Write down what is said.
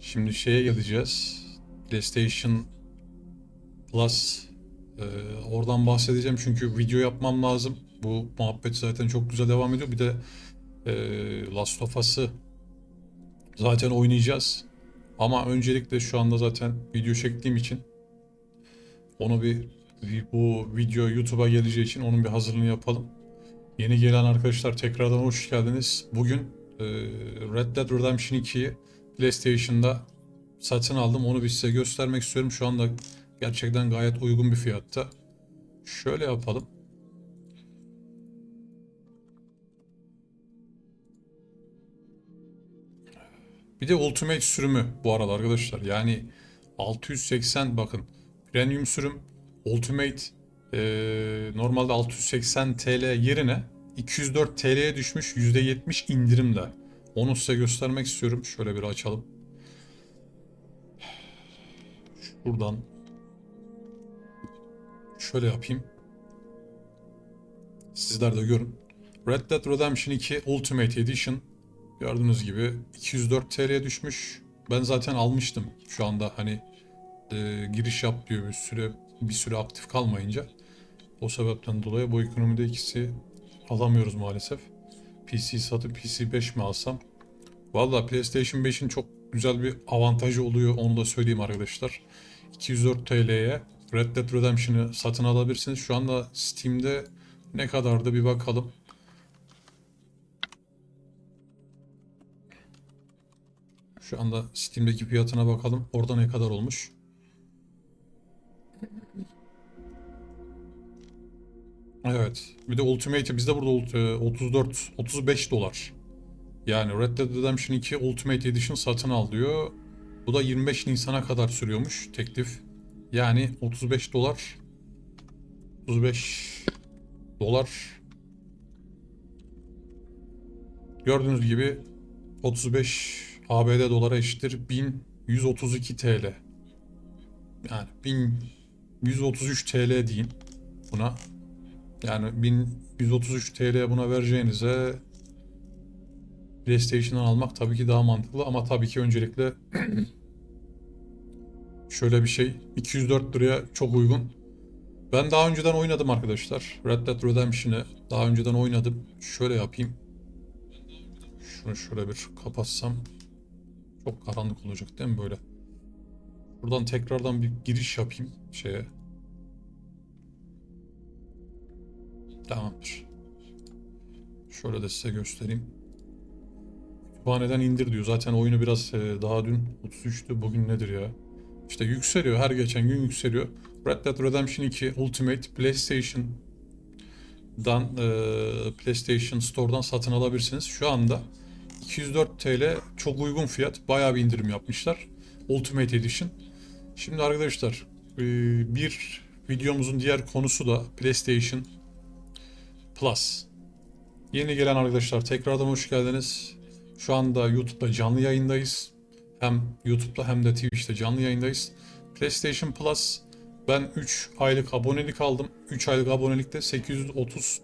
Şimdi şeye geleceğiz. PlayStation Plus. Ee, oradan bahsedeceğim çünkü video yapmam lazım. Bu muhabbet zaten çok güzel devam ediyor. Bir de e, Last of Us'ı zaten oynayacağız. Ama öncelikle şu anda zaten video çektiğim için onu bir bu video YouTube'a geleceği için onun bir hazırlığını yapalım. Yeni gelen arkadaşlar tekrardan hoş geldiniz. Bugün e, Red Dead Redemption 2'yi PlayStation'da satın aldım. Onu bir size göstermek istiyorum. Şu anda gerçekten gayet uygun bir fiyatta. Şöyle yapalım. Bir de Ultimate sürümü bu arada arkadaşlar. Yani 680 bakın Premium sürüm Ultimate eee, normalde 680 TL yerine 204 TL'ye düşmüş %70 indirimle. Onu size göstermek istiyorum. Şöyle bir açalım. Şuradan şöyle yapayım. Sizler de görün. Red Dead Redemption 2 Ultimate Edition gördüğünüz gibi 204 TL'ye düşmüş. Ben zaten almıştım. Şu anda hani e, giriş yap diyor bir süre bir süre aktif kalmayınca. O sebepten dolayı bu ekonomide ikisi alamıyoruz maalesef. PC satıp PC 5 mi alsam? Valla PlayStation 5'in çok güzel bir avantajı oluyor onu da söyleyeyim arkadaşlar. 204 TL'ye Red Dead Redemption'ı satın alabilirsiniz. Şu anda Steam'de ne kadardı bir bakalım. Şu anda Steam'deki fiyatına bakalım. Orada ne kadar olmuş? Evet. Bir de Ultimate bizde burada ult- e, 34 35 dolar. Yani Red Dead Redemption 2 Ultimate Edition satın al diyor. Bu da 25 Nisan'a kadar sürüyormuş teklif. Yani 35 dolar 35 dolar Gördüğünüz gibi 35 ABD dolara eşittir 1132 TL. Yani 1133 TL deyin buna. Yani 1133 TL buna vereceğinize PlayStation'dan almak tabii ki daha mantıklı ama tabii ki öncelikle şöyle bir şey 204 liraya çok uygun. Ben daha önceden oynadım arkadaşlar. Red Dead Redemption'ı daha önceden oynadım. Şöyle yapayım. Şunu şöyle bir kapatsam çok karanlık olacak değil mi böyle? Buradan tekrardan bir giriş yapayım şeye. Tamamdır. Şöyle de size göstereyim. Kütüphaneden indir diyor. Zaten oyunu biraz e, daha dün 33'tü. Bugün nedir ya? İşte yükseliyor. Her geçen gün yükseliyor. Red Dead Redemption 2 Ultimate PlayStation'dan e, PlayStation Store'dan satın alabilirsiniz. Şu anda 204 TL çok uygun fiyat. Bayağı bir indirim yapmışlar. Ultimate Edition. Şimdi arkadaşlar e, bir videomuzun diğer konusu da PlayStation Plus. Yeni gelen arkadaşlar tekrardan hoş geldiniz. Şu anda YouTube'da canlı yayındayız. Hem YouTube'da hem de Twitch'te canlı yayındayız. PlayStation Plus ben 3 aylık abonelik aldım. 3 aylık abonelikte 830